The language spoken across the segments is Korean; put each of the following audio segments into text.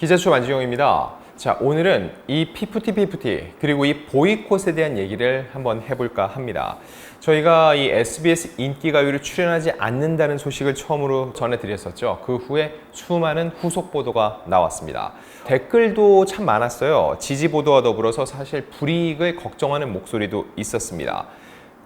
기자수 만지용입니다. 자, 오늘은 이 PFT PFT 그리고 이 보이콧에 대한 얘기를 한번 해볼까 합니다. 저희가 이 SBS 인기가요를 출연하지 않는다는 소식을 처음으로 전해드렸었죠. 그 후에 수많은 후속 보도가 나왔습니다. 댓글도 참 많았어요. 지지 보도와 더불어서 사실 불이익을 걱정하는 목소리도 있었습니다.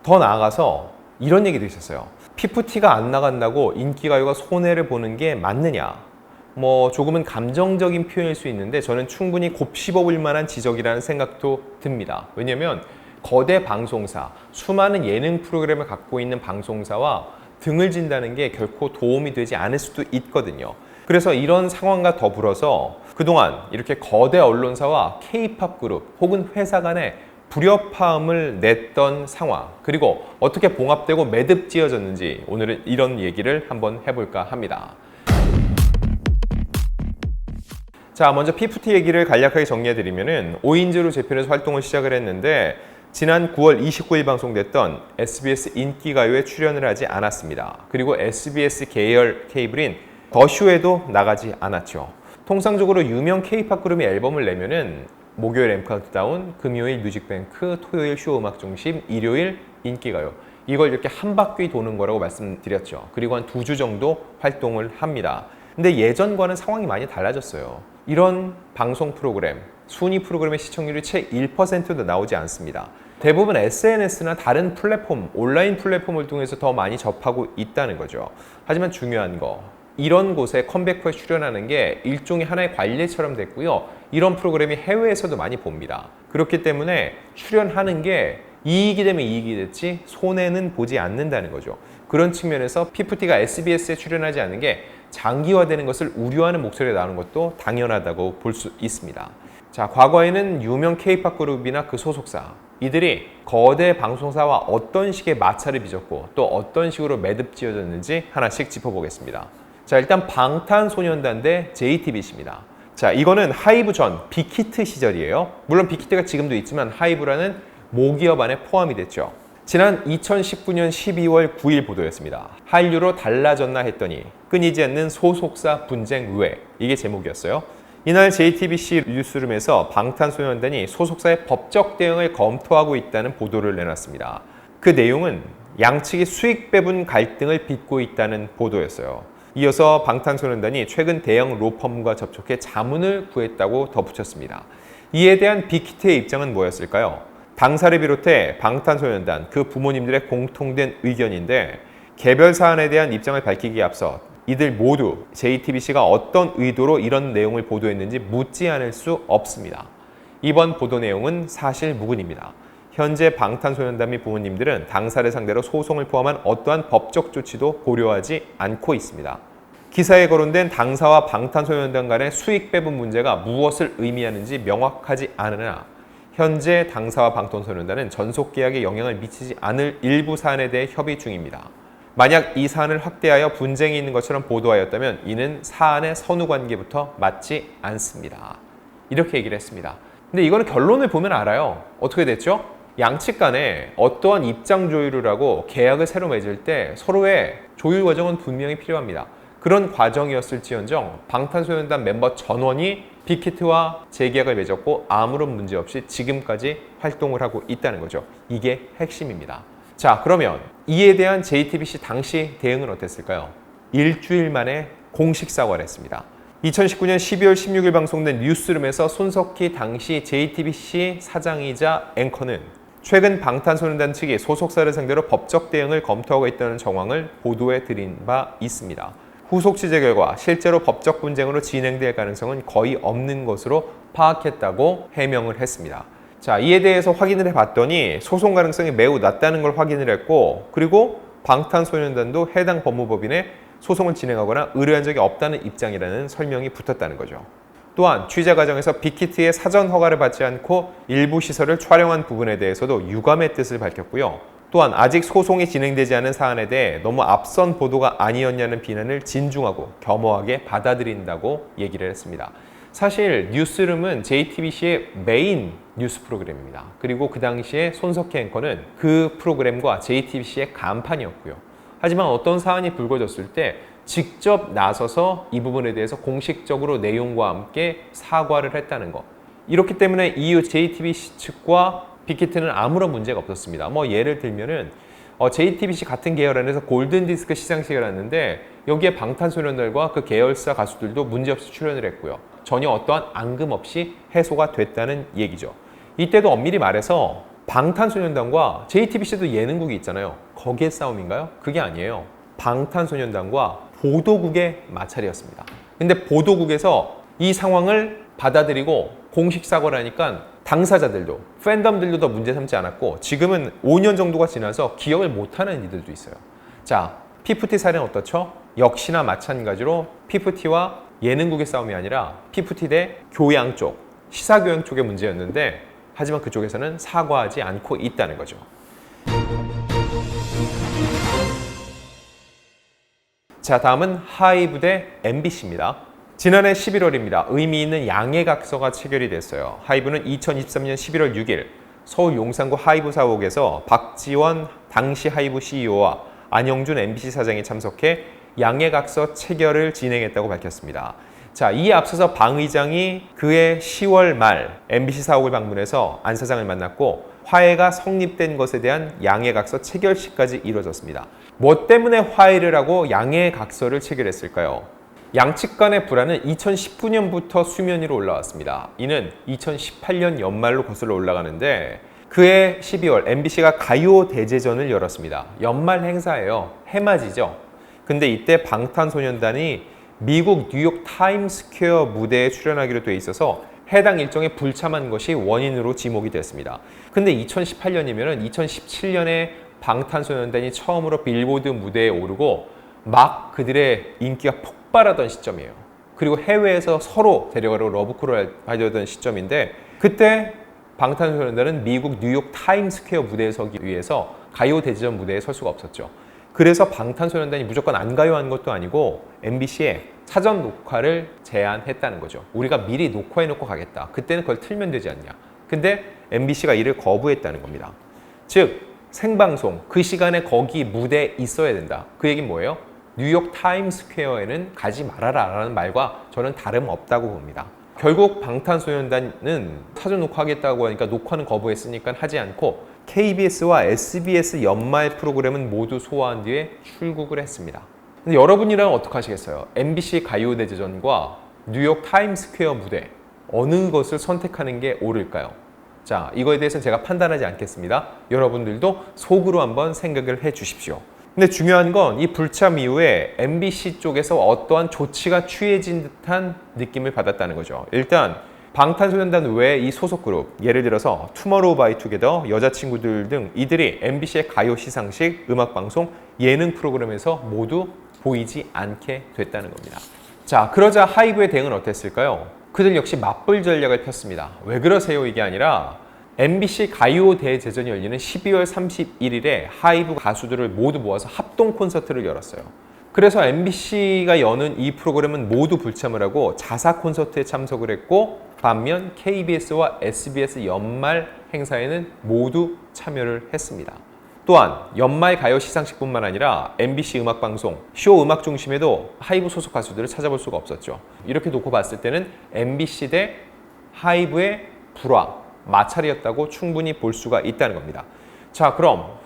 더 나아가서 이런 얘기도 있었어요. PFT가 안 나간다고 인기가요가 손해를 보는 게 맞느냐? 뭐 조금은 감정적인 표현일 수 있는데 저는 충분히 곱씹어 볼 만한 지적이라는 생각도 듭니다. 왜냐하면 거대 방송사, 수많은 예능 프로그램을 갖고 있는 방송사와 등을 진다는 게 결코 도움이 되지 않을 수도 있거든요. 그래서 이런 상황과 더불어서 그동안 이렇게 거대 언론사와 K-팝 그룹 혹은 회사 간에 불협화음을 냈던 상황 그리고 어떻게 봉합되고 매듭 지어졌는지 오늘은 이런 얘기를 한번 해볼까 합니다. 자, 먼저 PFT 얘기를 간략하게 정리해드리면은 5인제로 재편에서 활동을 시작을 했는데 지난 9월 29일 방송됐던 SBS 인기가요에 출연을 하지 않았습니다. 그리고 SBS 계열 케이블인 더쇼에도 나가지 않았죠. 통상적으로 유명 K-팝 그룹이 앨범을 내면은 목요일 엠 카운트다운, 금요일 뮤직뱅크, 토요일 쇼 음악 중심, 일요일 인기가요. 이걸 이렇게 한 바퀴 도는 거라고 말씀드렸죠. 그리고 한 두 주 정도 활동을 합니다. 근데 예전과는 상황이 많이 달라졌어요. 이런 방송 프로그램, 순위 프로그램의 시청률이 채 1%도 나오지 않습니다. 대부분 SNS나 다른 플랫폼, 온라인 플랫폼을 통해서 더 많이 접하고 있다는 거죠. 하지만 중요한 거, 이런 곳에 컴백 후에 출연하는 게 일종의 하나의 관례처럼 됐고요. 이런 프로그램이 해외에서도 많이 봅니다. 그렇기 때문에 출연하는 게 이익이 되면 이익이 됐지 손해는 보지 않는다는 거죠. 그런 측면에서 PFT가 SBS에 출연하지 않는 게 장기화되는 것을 우려하는 목소리가 나오는 것도 당연하다고 볼 수 있습니다. 자, 과거에는 유명 K-팝 그룹이나 그 소속사 이들이 거대 방송사와 어떤 식의 마찰을 빚었고 또 어떤 식으로 매듭 지어졌는지 하나씩 짚어보겠습니다. 자, 일단 방탄소년단 대 JTBC입니다. 자, 이거는 하이브 전 빅히트 시절이에요. 물론 빅히트가 지금도 있지만 하이브라는 모기업 안에 포함이 됐죠. 지난 2019년 12월 9일 보도였습니다. 한류로 달라졌나 했더니 끊이지 않는 소속사 분쟁 왜 이게 제목이었어요. 이날 JTBC 뉴스룸에서 방탄소년단이 소속사의 법적 대응을 검토하고 있다는 보도를 내놨습니다. 그 내용은 양측이 수익 배분 갈등을 빚고 있다는 보도였어요. 이어서 방탄소년단이 최근 대형 로펌과 접촉해 자문을 구했다고 덧붙였습니다. 이에 대한 빅히트의 입장은 뭐였을까요? 당사를 비롯해 방탄소년단 그 부모님들의 공통된 의견인데 개별 사안에 대한 입장을 밝히기에 앞서 이들 모두 JTBC가 어떤 의도로 이런 내용을 보도했는지 묻지 않을 수 없습니다. 이번 보도 내용은 사실 무근입니다. 현재 방탄소년단 및 부모님들은 당사를 상대로 소송을 포함한 어떠한 법적 조치도 고려하지 않고 있습니다. 기사에 거론된 당사와 방탄소년단 간의 수익 배분 문제가 무엇을 의미하는지 명확하지 않으나 현재 당사와 방탄소년단은 전속 계약에 영향을 미치지 않을 일부 사안에 대해 협의 중입니다. 만약 이 사안을 확대하여 분쟁이 있는 것처럼 보도하였다면 이는 사안의 선후 관계부터 맞지 않습니다. 이렇게 얘기를 했습니다. 근데 이거는 결론을 보면 알아요. 어떻게 됐죠? 양측 간에 어떠한 입장 조율을 하고 계약을 새로 맺을 때 서로의 조율 과정은 분명히 필요합니다. 그런 과정이었을지언정 방탄소년단 멤버 전원이 빅히트와 재계약을 맺었고 아무런 문제 없이 지금까지 활동을 하고 있다는 거죠. 이게 핵심입니다. 자, 그러면 이에 대한 JTBC 당시 대응은 어땠을까요? 일주일 만에 공식 사과를 했습니다. 2019년 12월 16일 방송된 뉴스룸에서 손석희 당시 JTBC 사장이자 앵커는 최근 방탄소년단 측이 소속사를 상대로 법적 대응을 검토하고 있다는 정황을 보도해 드린 바 있습니다. 후속 취재 결과 실제로 법적 분쟁으로 진행될 가능성은 거의 없는 것으로 파악했다고 해명을 했습니다. 자, 이에 대해서 확인을 해봤더니 소송 가능성이 매우 낮다는 걸 확인을 했고, 그리고 방탄소년단도 해당 법무법인에 소송을 진행하거나 의뢰한 적이 없다는 입장이라는 설명이 붙었다는 거죠. 또한 취재 과정에서 빅히트의 사전 허가를 받지 않고 일부 시설을 촬영한 부분에 대해서도 유감의 뜻을 밝혔고요. 또한 아직 소송이 진행되지 않은 사안에 대해 너무 앞선 보도가 아니었냐는 비난을 진중하고 겸허하게 받아들인다고 얘기를 했습니다. 사실 뉴스룸은 JTBC의 메인 뉴스 프로그램입니다. 그리고 그 당시에 손석희 앵커는 그 프로그램과 JTBC의 간판이었고요. 하지만 어떤 사안이 불거졌을 때 직접 나서서 이 부분에 대해서 공식적으로 내용과 함께 사과를 했다는 거. 이렇기 때문에 EU JTBC 측과 빅히트는 아무런 문제가 없었습니다. 뭐 예를 들면은 어, JTBC 같은 계열 안에서 골든 디스크 시상식을 했는데 여기에 방탄소년단과 그 계열사 가수들도 문제없이 출연을 했고요. 전혀 어떠한 앙금 없이 해소가 됐다는 얘기죠. 이때도 엄밀히 말해서 방탄소년단과 JTBC도 예능국이 있잖아요. 거기에 싸움인가요? 그게 아니에요. 방탄소년단과 보도국의 마찰이었습니다. 근데 보도국에서 이 상황을 받아들이고 공식 사과를 하니까 당사자들도 팬덤들도 더 문제 삼지 않았고 지금은 5년 정도가 지나서 기억을 못하는 이들도 있어요. 자, 피프티 사례는 어떻죠? 역시나 마찬가지로 피프티와 예능국의 싸움이 아니라 피프티 대 교양 쪽, 시사교양 쪽의 문제였는데 하지만 그쪽에서는 사과하지 않고 있다는 거죠. 자, 다음은 하이브 대 MBC입니다. 지난해 11월입니다. 의미 있는 양해각서가 체결이 됐어요. 하이브는 2023년 11월 6일 서울 용산구 하이브 사옥에서 박지원 당시 하이브 CEO와 안영준 MBC 사장이 참석해 양해각서 체결을 진행했다고 밝혔습니다. 자, 이에 앞서서 방 의장이 그해 10월 말 MBC 사옥을 방문해서 안 사장을 만났고 화해가 성립된 것에 대한 양해각서 체결식까지 이루어졌습니다. 뭐 때문에 화해를 하고 양해각서를 체결했을까요? 양측 간의 불안은 2019년부터 수면 위로 올라왔습니다. 이는 2018년 연말로 거슬러 올라가는데 그해 12월 MBC가 가요 대제전을 열었습니다. 연말 행사예요. 해맞이죠. 근데 이때 방탄소년단이 미국 뉴욕 타임스퀘어 무대에 출연하기로 돼 있어서 해당 일정에 불참한 것이 원인으로 지목이 됐습니다. 근데 2018년이면은 2017년에 방탄소년단이 처음으로 빌보드 무대에 오르고 막 그들의 인기가 폭 발하던 시점이에요. 그리고 해외에서 서로 데려가려고 러브콜을 하려던 시점인데 그때 방탄소년단은 미국 뉴욕 타임스퀘어 무대에 서기 위해서 가요 대지전 무대에 설 수가 없었죠. 그래서 방탄소년단이 무조건 안 가요 한 것도 아니고 MBC에 사전 녹화를 제안했다는 거죠. 우리가 미리 녹화해 놓고 가겠다. 그때는 그걸 틀면 되지 않냐. 근데 MBC가 이를 거부했다는 겁니다. 즉 생방송 그 시간에 거기 무대에 있어야 된다. 그 얘기는 뭐예요? 뉴욕 타임스퀘어에는 가지 말아라라는 말과 저는 다름없다고 봅니다. 결국 방탄소년단은 사전 녹화하겠다고 하니까 녹화는 거부했으니까 하지 않고 KBS와 SBS 연말 프로그램은 모두 소화한 뒤에 출국을 했습니다. 근데 여러분이라면 어떻게 하시겠어요? MBC 가요대제전과 뉴욕 타임스퀘어 무대 어느 것을 선택하는 게 옳을까요? 자, 이거에 대해서는 제가 판단하지 않겠습니다. 여러분들도 속으로 한번 생각을 해 주십시오. 근데 중요한 건 이 불참 이후에 MBC 쪽에서 어떠한 조치가 취해진 듯한 느낌을 받았다는 거죠. 일단 방탄소년단 외에 이 소속 그룹 예를 들어서 투머로우 바이 투게더 여자친구들 등 이들이 MBC의 가요 시상식, 음악 방송, 예능 프로그램에서 모두 보이지 않게 됐다는 겁니다. 자, 그러자 하이브의 대응은 어땠을까요? 그들 역시 맞불 전략을 폈습니다. 왜 그러세요? 이게 아니라 MBC 가요 대제전이 열리는 12월 31일에 하이브 가수들을 모두 모아서 합동 콘서트를 열었어요. 그래서 MBC가 여는 이 프로그램은 모두 불참을 하고 자사 콘서트에 참석을 했고 반면 KBS와 SBS 연말 행사에는 모두 참여를 했습니다. 또한 연말 가요 시상식뿐만 아니라 MBC 음악 방송, 쇼 음악 중심에도 하이브 소속 가수들을 찾아볼 수가 없었죠. 이렇게 놓고 봤을 때는 MBC 대 하이브의 불화, 마찰이었다고 충분히 볼 수가 있다는 겁니다. 자, 그럼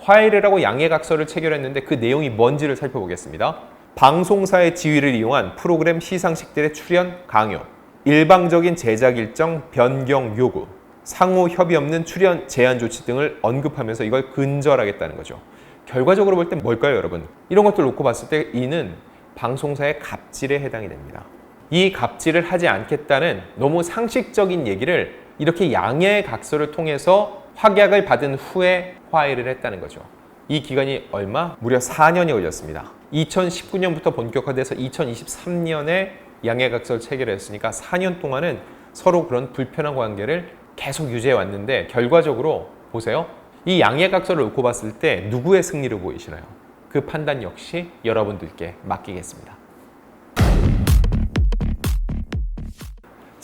하고 양해각서를 체결했는데 그 내용이 뭔지를 살펴보겠습니다. 방송사의 지위를 이용한 프로그램 시상식들의 출연 강요, 일방적인 제작 일정 변경 요구, 상호 협의 없는 출연 제한 조치 등을 언급하면서 이걸 근절하겠다는 거죠. 결과적으로 볼 때 뭘까요, 여러분? 이런 것들 놓고 봤을 때 이는 방송사의 갑질에 해당이 됩니다. 이 갑질을 하지 않겠다는 너무 상식적인 얘기를 이렇게 양해의 각서를 통해서 확약을 받은 후에 화해를 했다는 거죠. 이 기간이 얼마? 무려 4년이 걸렸습니다. 2019년부터 본격화돼서 2023년에 양해각서를 체결했으니까 4년 동안은 서로 그런 불편한 관계를 계속 유지해 왔는데 결과적으로 보세요. 이 양해각서를 놓고 봤을 때 누구의 승리를 보이시나요? 그 판단 역시 여러분들께 맡기겠습니다.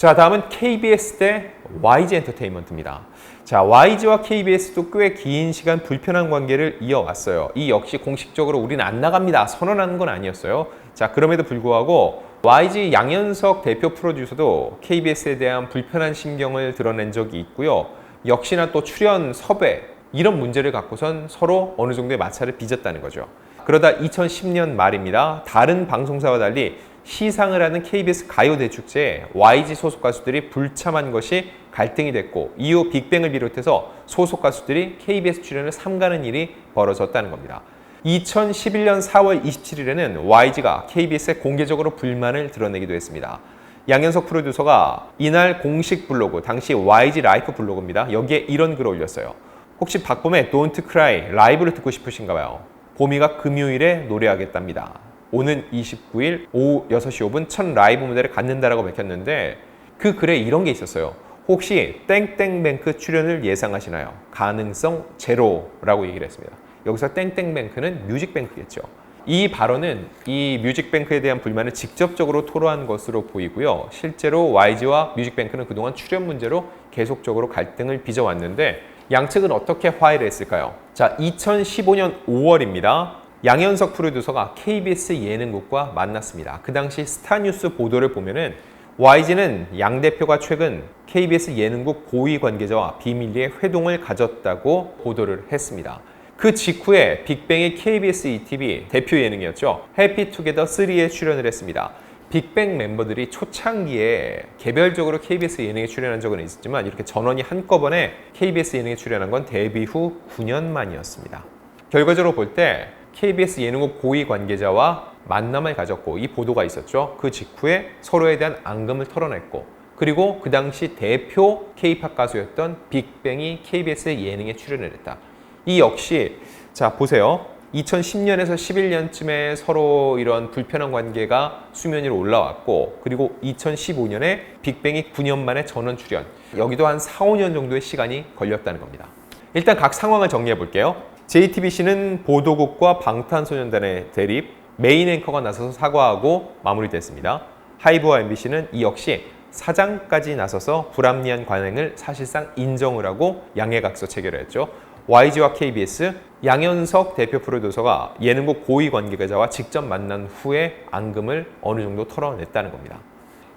자, 다음은 KBS 대 YG 엔터테인먼트입니다. 자, YG와 KBS도 꽤 긴 시간 불편한 관계를 이어왔어요. 이 역시 공식적으로 우리는 안 나갑니다. 선언하는 건 아니었어요. 자, 그럼에도 불구하고 YG 양현석 대표 프로듀서도 KBS에 대한 불편한 심경을 드러낸 적이 있고요. 역시나 또 출연 섭외 이런 문제를 갖고선 서로 어느 정도의 마찰을 빚었다는 거죠. 그러다 2010년 말입니다. 다른 방송사와 달리 시상을 하는 KBS 가요대축제에 YG 소속 가수들이 불참한 것이 갈등이 됐고 이후 빅뱅을 비롯해서 소속 가수들이 KBS 출연을 삼가는 일이 벌어졌다는 겁니다. 2011년 4월 27일에는 YG가 KBS에 공개적으로 불만을 드러내기도 했습니다. 양현석 프로듀서가 이날 공식 블로그, 당시 YG 라이프 블로그입니다. 여기에 이런 글을 올렸어요. 혹시 박범의 Don't Cry 라이브를 듣고 싶으신가 봐요. 보미가 금요일에 노래하겠답니다. 오는 29일 오후 6시 5분 첫 라이브 무대를 갖는다라고 밝혔는데 그 글에 이런 게 있었어요. 혹시 땡땡뱅크 출연을 예상하시나요? 가능성 제로라고 얘기를 했습니다. 여기서 땡땡뱅크는 뮤직뱅크겠죠. 이 발언은 이 뮤직뱅크에 대한 불만을 직접적으로 토로한 것으로 보이고요. 실제로 YG와 뮤직뱅크는 그동안 출연 문제로 계속적으로 갈등을 빚어왔는데 양측은 어떻게 화해를 했을까요? 자, 2015년 5월입니다. 양현석 프로듀서가 KBS 예능국과 만났습니다. 그 당시 스타뉴스 보도를 보면은 YG는 양 대표가 최근 KBS 예능국 고위 관계자와 비밀리에 회동을 가졌다고 보도를 했습니다. 그 직후에 빅뱅의 KBS ETV 대표 예능이었죠. 해피투게더 3에 출연을 했습니다. 빅뱅 멤버들이 초창기에 개별적으로 KBS 예능에 출연한 적은 있었지만 이렇게 전원이 한꺼번에 KBS 예능에 출연한 건 데뷔 후 9년 만이었습니다. 결과적으로 볼 때 KBS 예능국 고위 관계자와 만남을 가졌고 이 보도가 있었죠. 그 직후에 서로에 대한 앙금을 털어냈고 그리고 그 당시 대표 K-팝 가수였던 빅뱅이 KBS 예능에 출연을 했다. 이 역시 자 보세요. 2010년에서 11년쯤에 서로 이런 불편한 관계가 수면 위로 올라왔고 그리고 2015년에 빅뱅이 9년 만에 전원 출연 여기도 한 4, 5년 정도의 시간이 걸렸다는 겁니다. 일단 각 상황을 정리해 볼게요. JTBC는 보도국과 방탄소년단의 대립, 메인 앵커가 나서서 사과하고 마무리됐습니다. 하이브와 MBC는 이 역시 사장까지 나서서 불합리한 관행을 사실상 인정을 하고 양해각서 체결했죠. YG와 KBS 양현석 대표 프로듀서가 예능국 고위 관계자와 직접 만난 후에 앙금을 어느 정도 털어냈다는 겁니다.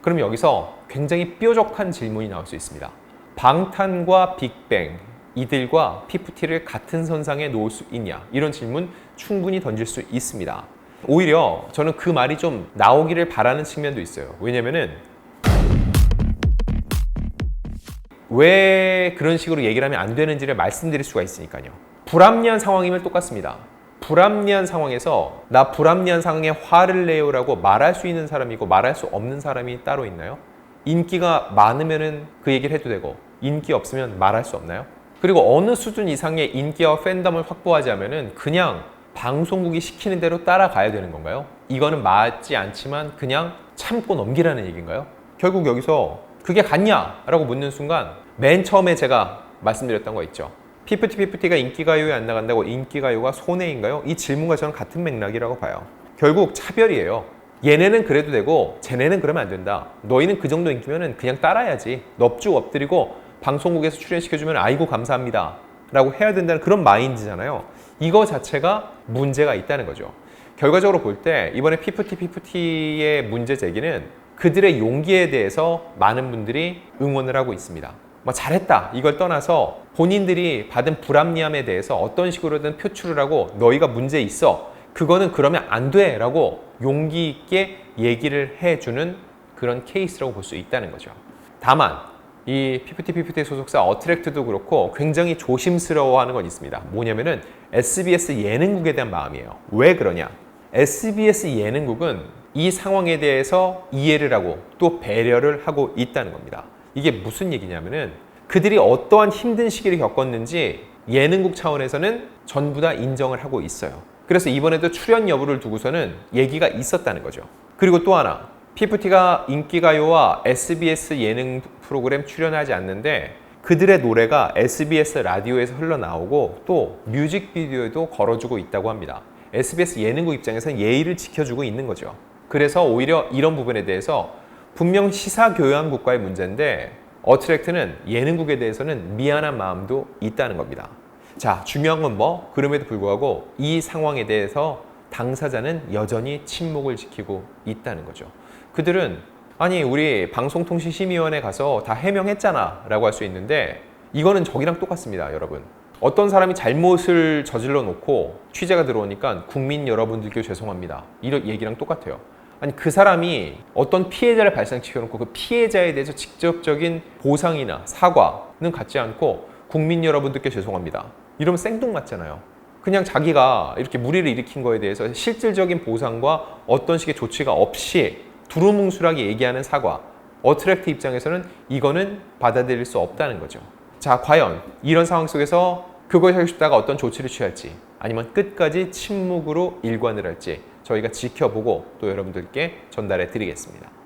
그럼 여기서 굉장히 뾰족한 질문이 나올 수 있습니다. 방탄과 빅뱅 이들과 피프티를 같은 선상에 놓을 수 있냐 이런 질문 충분히 던질 수 있습니다. 오히려 저는 그 말이 좀 나오기를 바라는 측면도 있어요. 왜냐면은 왜 그런 식으로 얘기를 하면 안 되는지를 말씀드릴 수가 있으니까요. 불합리한 상황이면 똑같습니다. 불합리한 상황에서 나 불합리한 상황에 화를 내요라고 말할 수 있는 사람이고 말할 수 없는 사람이 따로 있나요? 인기가 많으면은 그 얘기를 해도 되고 인기 없으면 말할 수 없나요? 그리고 어느 수준 이상의 인기와 팬덤을 확보하자면은 그냥 방송국이 시키는 대로 따라가야 되는 건가요? 이거는 맞지 않지만 그냥 참고 넘기라는 얘기인가요? 결국 여기서 그게 같냐? 라고 묻는 순간 맨 처음에 제가 말씀드렸던 거 있죠. 피프티 피프티가 인기가요에 안 나간다고 인기가요가 손해인가요? 이 질문과 저는 같은 맥락이라고 봐요. 결국 차별이에요. 얘네는 그래도 되고 쟤네는 그러면 안 된다. 너희는 그 정도 인기면은 그냥 따라야지. 넙죽 엎드리고 방송국에서 출연시켜주면 아이고 감사합니다. 라고 해야 된다는 그런 마인드잖아요. 이거 자체가 문제가 있다는 거죠. 결과적으로 볼 때 이번에 피프티 피프티의 문제 제기는 그들의 용기에 대해서 많은 분들이 응원을 하고 있습니다. 뭐 잘했다 이걸 떠나서 본인들이 받은 불합리함에 대해서 어떤 식으로든 표출을 하고 너희가 문제 있어 그거는 그러면 안 돼 라고 용기 있게 얘기를 해주는 그런 케이스라고 볼 수 있다는 거죠. 다만 이 PPT 소속사 어트랙트도 그렇고 굉장히 조심스러워하는 건 있습니다. 뭐냐면은 SBS 예능국에 대한 마음이에요. 왜 그러냐? SBS 예능국은 이 상황에 대해서 이해를 하고 또 배려를 하고 있다는 겁니다. 이게 무슨 얘기냐면은 그들이 어떠한 힘든 시기를 겪었는지 예능국 차원에서는 전부 다 인정을 하고 있어요. 그래서 이번에도 출연 여부를 두고서는 얘기가 있었다는 거죠. 그리고 또 하나, PFT가 인기가요와 SBS 예능 프로그램 출연하지 않는데 그들의 노래가 SBS 라디오에서 흘러나오고 또 뮤직비디오에도 걸어주고 있다고 합니다. SBS 예능국 입장에서는 예의를 지켜주고 있는 거죠. 그래서 오히려 이런 부분에 대해서 분명 시사 교양 국가의 문제인데 어트랙트는 예능국에 대해서는 미안한 마음도 있다는 겁니다. 자, 중요한 건 뭐? 그럼에도 불구하고 이 상황에 대해서 당사자는 여전히 침묵을 지키고 있다는 거죠. 그들은 아니 우리 방송통신심의위원회 가서 다 해명했잖아 라고 할 수 있는데 이거는 저기랑 똑같습니다 여러분. 어떤 사람이 잘못을 저질러 놓고 취재가 들어오니까 국민 여러분들께 죄송합니다. 이런 얘기랑 똑같아요. 아니 그 사람이 어떤 피해자를 발생시켜 놓고 그 피해자에 대해서 직접적인 보상이나 사과는 갖지 않고 국민 여러분들께 죄송합니다. 이러면 생뚱맞잖아요. 그냥 자기가 이렇게 무리를 일으킨 거에 대해서 실질적인 보상과 어떤 식의 조치가 없이 두루뭉술하게 얘기하는 사과. 어트랙트 입장에서는 이거는 받아들일 수 없다는 거죠. 자, 과연 이런 상황 속에서 그걸 하고 싶다가 어떤 조치를 취할지 아니면 끝까지 침묵으로 일관을 할지 저희가 지켜보고 또 여러분들께 전달해 드리겠습니다.